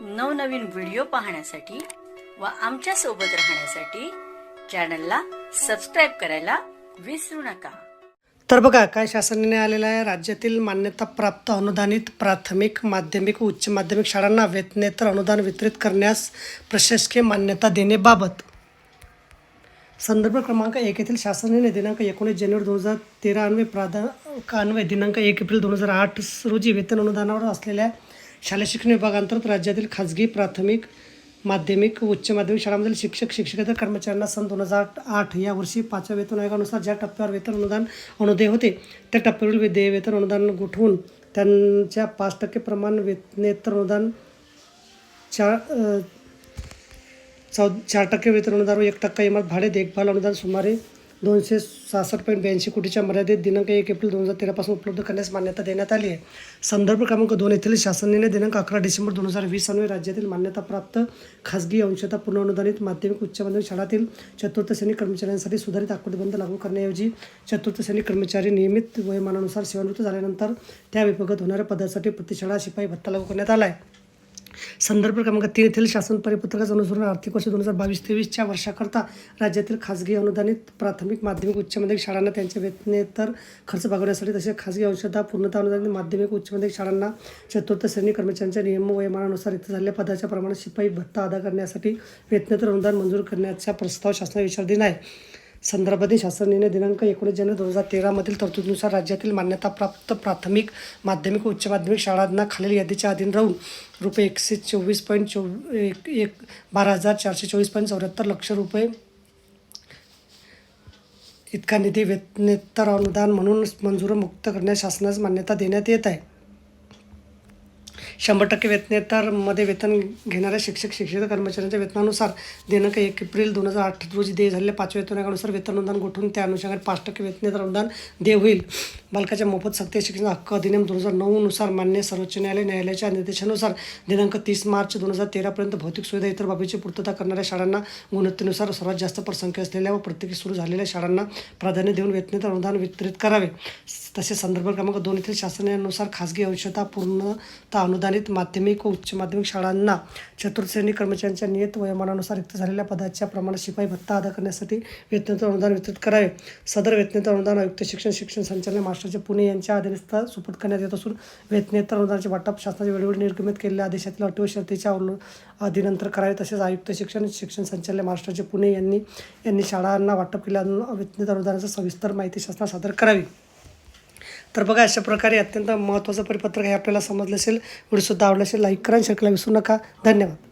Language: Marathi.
नवनवीन व्हिडिओ पाहण्यासाठी व आमच्यासोबत राहण्यासाठी चॅनलला सबस्क्राईब करायला विसरू नका. तर बघा काय शासनाने आलेलं आहे? राज्यातील मान्यताप्राप्त अनुदानित प्राथमिक माध्यमिक उच्च माध्यमिक शाळांना वेतनेतर अनुदान वितरित करण्यास प्रशासकीय मान्यता देण्याबाबत. संदर्भ क्रमांक एक येथील शासनाने दिनांक एकोणीस जानेवारी दोन हजार तेरा अन्वय प्राधान्वय दिनांक एक एप्रिल दोन हजार आठ रोजी वेतन अनुदानावर असलेल्या शालेय शिक्षण विभागांतर्गत राज्यातील खाजगी प्राथमिक माध्यमिक व उच्च माध्यमिक शाळांमधील शिक्षक शिक्षकेतर कर्मचाऱ्यांना सन दोन हजार आठ या वर्षी पाचव्या वेतन आयोगानुसार ज्या टप्प्यावर वेतन अनुदान अनुदय होते त्या टप्प्यावरील विदे वेतन अनुदान गुठवून त्यांच्या पाच टक्के प्रमाण वेतनेतर अनुदान चार चौ चार टक्के वेतन अनुदान व एक टक्का इमारत भाडे देखभाल अनुदान सुमारे दोनशे सहासष्ट पॉईंट ब्याऐंशी कोटीच्या मर्यादित दिनांक एक एप्रिल दोन हजार तेरापासून उपलब्ध करण्यास मान्यता देण्यात आली आहे. संदर्भ क्रमांक दोन येथील शासनाने दिनांक अकरा डिसेंबर दोन हजार वीस अन्वये राज्यातील मान्यताप्राप्त खाजगी अंशतः पूर्णअनुदानित माध्यमिक उच्च माध्यमिक शाळातील चतुर्थ श्रेणी कर्मचाऱ्यांसाठी सुधारित आकृतीबंध लागू करण्याऐवजी चतुर्थ श्रेणी कर्मचारी नियमित वयमानानुसार सेवानिवृत्त झाल्यानंतर त्या विभागात होणाऱ्या पदासाठी प्रतिशाळा शिपाई भत्ता लागू करण्यात आला आहे. संदर्भ क्रमांक तीन येथील शासन परिपत्रकाचं अनुसरून आर्थिक वर्ष दोन हजार बावीस तेवीसच्या वर्षाकरता राज्यातील खाजगी अनुदानित प्राथमिक माध्यमिक उच्च माध्यमिक शाळांना त्यांच्या वेतनेतर खर्च भागवण्यासाठी तसेच खाजगी अंशतः पूर्णतः अनुदानित माध्यमिक उच्च माध्यमिक शाळांना चतुर्थ श्रेणी कर्मचाऱ्यांच्या नियम वयमानानुसार रिक्त झालेल्या पदाच्या प्रमाणात शिपाई भत्ता अदा करण्यासाठी वेतनेतर अनुदान मंजूर करण्याचा प्रस्ताव शासनाने विचार दिला आहे. संदर्भातील शासनाने दिनांक एकोणीस जानेवारी दोन हजार तेरामधील तरतुदीनुसार राज्यातील मान्यताप्राप्त प्राथमिक माध्यमिक व उच्च माध्यमिक शाळांना खालील यादीच्या अधीन राहून रुपये एकशे चोवीस पॉईंट चो एक एक बारा हजार चारशे चोवीस पॉईंट चौऱ्याहत्तर लक्ष रुपये इतका निधी वेतनेतर अनुदान म्हणून मंजूर मुक्त करण्यास शासनास मान्यता देण्यात येत आहे. शंभर टक्के वेतनेतरमध्ये वेतन घेणाऱ्या शिक्षक शिक्षित कर्मचाऱ्यांच्या वेतनानुसार दिनांक एक एप्रिल दोन हजार अठरा रोजी देय झालेल्या पाचव्या वेतन आयोगानुसार वेतन अनुदान गोठून त्या अनुषंगाने पाच टक्के वेतनेतर अनुदान देय होईल. बालकाच्या मोफत सक्ती शिक्षण हक्क अधिनियम दोन हजार नऊनुसार मान्य सर्वोच्च न्यायालय न्यायालयाच्या निर्देशानुसार दिनांक तीस मार्च दोन हजार तेरापर्यंत भौतिक सुविधा इतर बाबीची पूर्तता करणाऱ्या शाळांना गुणवत्तेनुसार सर्वात जास्त प्रसंख्या असलेल्या व प्रत्येकी सुरू झालेल्या शाळांना प्राधान्य देऊन वेतनेतर अनुदान वितरित करावे. तसेच संदर्भ क्रमांक दोन येथील शासनानुसार खाजगी अंशता पूर्णता अनुदानित माध्यमिक व उच्च माध्यमिक शाळांना चतुर्थश्रेणी कर्मचाऱ्यांच्या नियत वयोमानानुसार रिक्त झालेल्या पदाच्या प्रमाणात शिपाई भत्ता अदा करण्यासाठी वेतनेतर अनुदान वितरित करावे. सदर वेतनेतर अनुदान आयुक्त शिक्षण शिक्षण संचालनालय महाराष्ट्राचे पुणे यांच्या अधीनस्थ सुपूर्द करण्यात येत असून वेतनेतर अनुदानाचे वाटप शासनाच्या वेळोवेळी निर्गमित केलेल्या आदेशातील अटी व शर्तीच्या अधीनंतर करावे तसेच आयुक्त शिक्षण शिक्षण संचालय महाराष्ट्राचे पुणे यांनी यांनी शाळांना वाटप केल्या वेतनेतर अनुदानाचा सविस्तर माहिती शासनास सादर करावी. तर बघा अशा प्रकारे अत्यंत महत्त्वाचं परिपत्रक हे आपल्याला समजलं असेल. व्हिडिओसुद्धा आवडलं असेल लाईक करा आणि शेअर करायला विसरू नका. धन्यवाद.